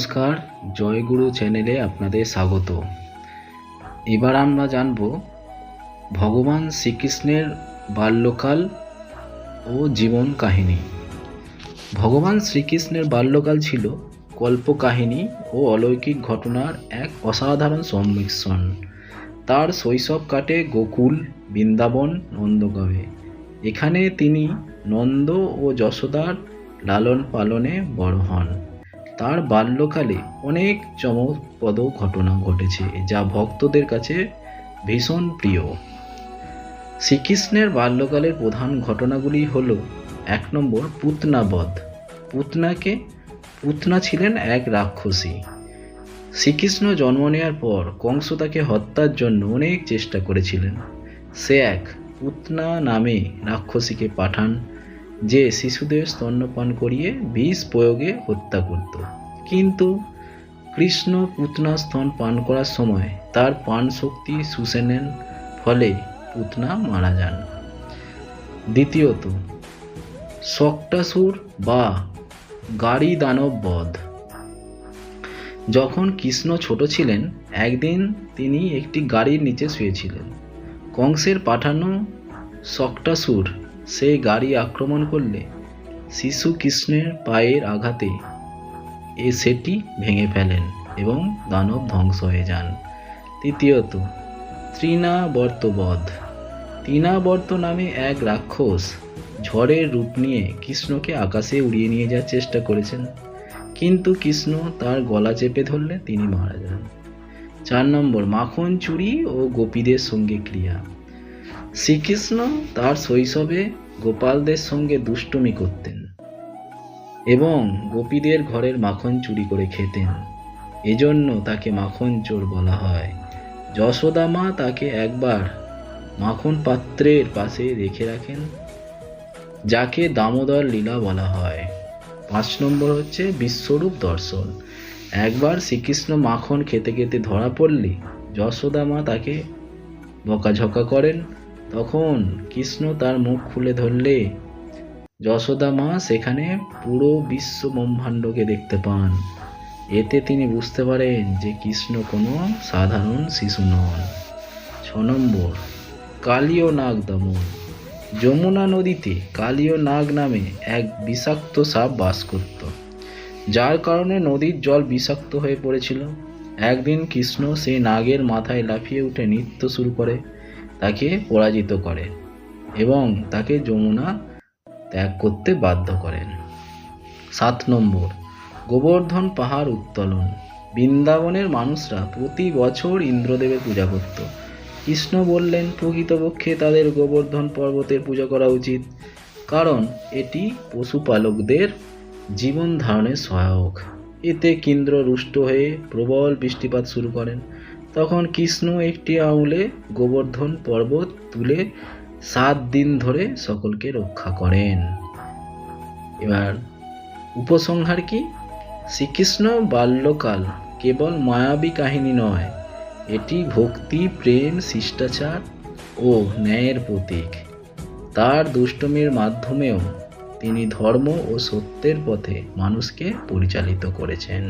নমস্কার, জয়গুরু চ্যানেলে আপনাদের স্বাগত। এবার আমরা জানব ভগবান শ্রীকৃষ্ণের বাল্যকাল ও জীবন কাহিনী। ভগবান শ্রীকৃষ্ণের বাল্যকাল ছিল কল্পকাহিনী ও অলৌকিক ঘটনার এক অসাধারণ সংমিশ্রণ তার শৈশব কাটে গোকুল, বৃন্দাবন নন্দগাঁয়ে এখানে তিনি নন্দ ও যশোদার লালন পালনে বড় হন। তার বাল্যকালে অনেক চমকপ্রদ ঘটনা ঘটেছে, যা ভক্তদের কাছে ভীষণ প্রিয়। শ্রীকৃষ্ণের বাল্যকালের প্রধান ঘটনাগুলি হল এক নম্বর, পুতনাবধ। পুতনাকে, পুতনা ছিলেন এক রাক্ষসী। শ্রীকৃষ্ণ জন্ম নেওয়ার পর কংস তাকে হত্যার জন্য অনেক চেষ্টা করেছিলেন। সে এক পুতনা নামে রাক্ষসীকে পাঠান যে শিশুদের স্তন্যপান করিয়ে বিষ প্রয়োগে হত্যা করত। কিন্তু কৃষ্ণ পুতনা স্তন পান করার সময় তার পান শক্তি শুষে নেন ফলে পুতনা মারা যান। দ্বিতীয়ত শক্টাসুর বা গাড়ি দানব বধ যখন কৃষ্ণ ছোট ছিলেন, একদিন তিনি একটি গাড়ির নিচে শুয়েছিলেন। কংসের পাঠানো শক্টাসুর সেই গাড়ি আক্রমণ করলে শিশু কৃষ্ণের পায়ের আঘাতে এ সেটি ভেঙে ফেলেন এবং দানব ধ্বংস হয়ে যান। তৃতীয়ত, তৃণাবর্তবধ। তৃণাবর্ত নামে এক রাক্ষস ঝড়ের রূপ নিয়ে কৃষ্ণকে আকাশে উড়িয়ে নিয়ে যাওয়ার চেষ্টা করেছেন। কিন্তু কৃষ্ণ তার গলা চেপে ধরলে তিনি মারা যান। চার নম্বর, মাখন চুরি ও গোপীদের সঙ্গে ক্রিয়া। শ্রীকৃষ্ণ তার শৈশবে গোপালদের সঙ্গে দুষ্টুমি করতেন এবং গোপীদের ঘরের মাখন চুরি করে খেতেন। এজন্য তাকে মাখন চোর বলা হয়। যশোদা মা তাকে একবার মাখন পাত্রের পাশে রেখে রাখেন, যাকে দামোদর লীলা বলা হয়। পাঁচ নম্বর হচ্ছে বিশ্বরূপ দর্শন। একবার শ্রীকৃষ্ণ মাখন খেতে খেতে ধরা পড়লে যশোদা মা তাকে বকাঝকা করেন তখন কৃষ্ণ তার মুখ খুলে ধরলে, যশোদা মা সেখানে পুরো বিশ্ব ব্রহ্মাণ্ডকে দেখতে পান। এতে তিনি বুঝতে পারেন যে কৃষ্ণ কোনো সাধারণ শিশু নন। ছ নম্বর, কালীয় নাগ দমন। যমুনা নদীতে কালীয় নাগ নামে এক বিষাক্ত সাপ বাস করত। যার কারণে নদীর জল বিষাক্ত হয়ে পড়েছিল। একদিন কৃষ্ণ সেই নাগের মাথায় লাফিয়ে উঠে নৃত্য শুরু করে। তাকে পরাজিত করে এবং তাকে যমুনা ত্যাগ করতে বাধ্য করেন। সাত নম্বর, গোবর্ধন পাহাড় উত্তোলন। বৃন্দাবনের মানুষরা প্রতি বছর ইন্দ্রদেবের পূজা করত। কৃষ্ণ বললেন, প্রকৃতপক্ষে তাদের গোবর্ধন পর্বতের পূজা করা উচিত, কারণ এটি পশুপালকদের জীবন ধারণের সহায়ক। এতে কেন্দ্র রুষ্ট হয়ে প্রবল বৃষ্টিপাত শুরু করেন। তখন কৃষ্ণ একটি আঙুলে গোবর্ধন পর্বত তুলে সাত দিন ধরে সকলকে রক্ষা করেন। এবার উপসংহার কি? শ্রীকৃষ্ণ বাল্যকাল কেবল মায়াবী কাহিনী নয়, এটি ভক্তি, প্রেম, শিষ্টাচার ও ন্যায়ের প্রতীক। তার দুষ্টমির মাধ্যমেও তিনি ধর্ম ও সত্যের পথে মানুষকে পরিচালিত করেছেন।